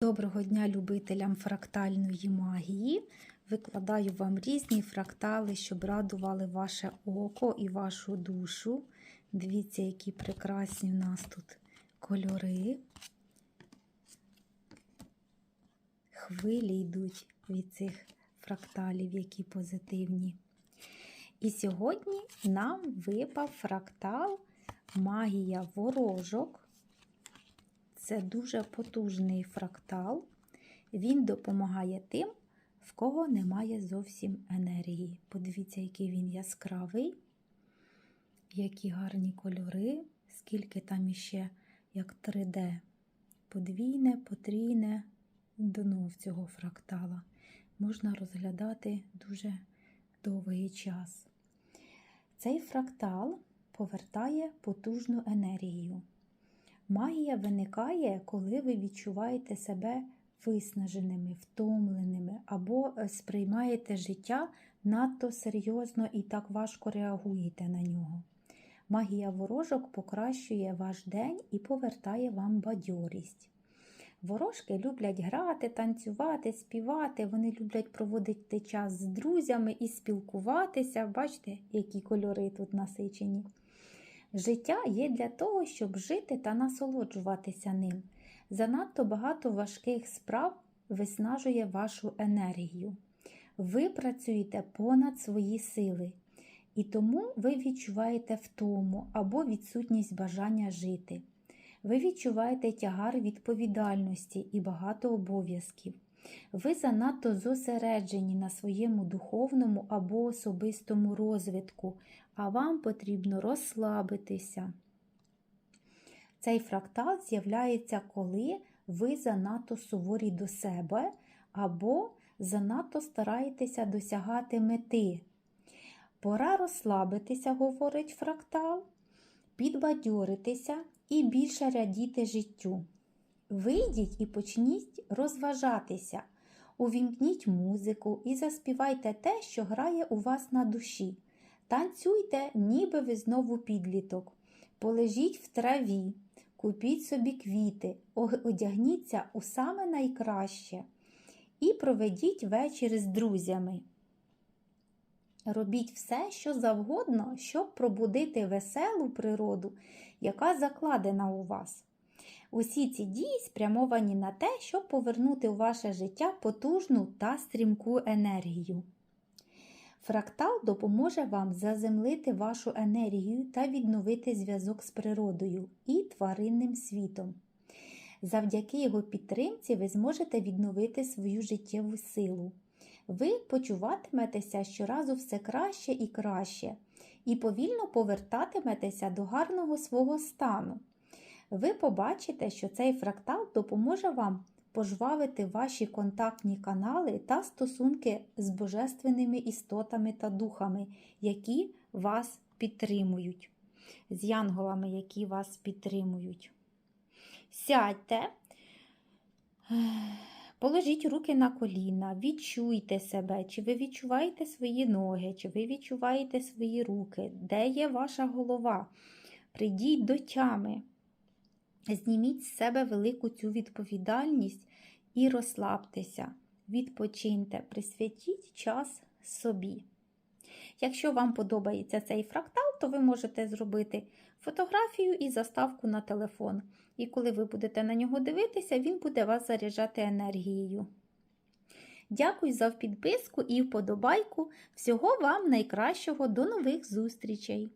Доброго дня любителям фрактальної магії. Викладаю вам різні фрактали, щоб радували ваше око і вашу душу. Дивіться, які прекрасні у нас тут кольори. Хвилі йдуть від цих фракталів, які позитивні. І сьогодні нам випав фрактал Магія ворожок. Це дуже потужний фрактал. Він допомагає тим, в кого немає зовсім енергії. Подивіться, який він яскравий, які гарні кольори, скільки там іще як 3D. Подвійне, потрійне дно в цього фрактала. Можна розглядати дуже довгий час. Цей фрактал повертає потужну енергію. Магія виникає, коли ви відчуваєте себе виснаженими, втомленими або сприймаєте життя надто серйозно і так важко реагуєте на нього. Магія ворожок покращує ваш день і повертає вам бадьорість. Ворожки люблять грати, танцювати, співати, вони люблять проводити час з друзями і спілкуватися. Бачите, які кольори тут насичені. Життя є для того, щоб жити та насолоджуватися ним. Занадто багато важких справ виснажує вашу енергію. Ви працюєте понад свої сили, і тому ви відчуваєте втому або відсутність бажання жити. Ви відчуваєте тягар відповідальності і багато обов'язків. Ви занадто зосереджені на своєму духовному або особистому розвитку, а вам потрібно розслабитися. Цей фрактал з'являється, коли ви занадто суворі до себе або занадто стараєтеся досягати мети. Пора розслабитися, говорить фрактал, підбадьоритися і більше радіти життю. Вийдіть і почніть розважатися, увімкніть музику і заспівайте те, що грає у вас на душі. Танцюйте, ніби ви знову підліток. Полежіть в траві, купіть собі квіти, одягніться у саме найкраще і проведіть вечір з друзями. Робіть все, що завгодно, щоб пробудити веселу природу, яка закладена у вас. Усі ці дії спрямовані на те, щоб повернути у ваше життя потужну та стрімку енергію. Фрактал допоможе вам заземлити вашу енергію та відновити зв'язок з природою і тваринним світом. Завдяки його підтримці ви зможете відновити свою життєву силу. Ви почуватиметеся щоразу все краще і краще, і повільно повертатиметеся до гарного свого стану. Ви побачите, що цей фрактал допоможе вам пожвавити ваші контактні канали та стосунки з божественними істотами та духами, які вас підтримують, з янголами, які вас підтримують. Сядьте, положіть руки на коліна, відчуйте себе, чи ви відчуваєте свої ноги, чи ви відчуваєте свої руки, де є ваша голова. Прийдіть до тями. Зніміть з себе велику цю відповідальність і розслабтеся, відпочиньте, присвятіть час собі. Якщо вам подобається цей фрактал, то ви можете зробити фотографію і заставку на телефон. І коли ви будете на нього дивитися, він буде вас заряджати енергією. Дякую за підписку і вподобайку. Всього вам найкращого, до нових зустрічей!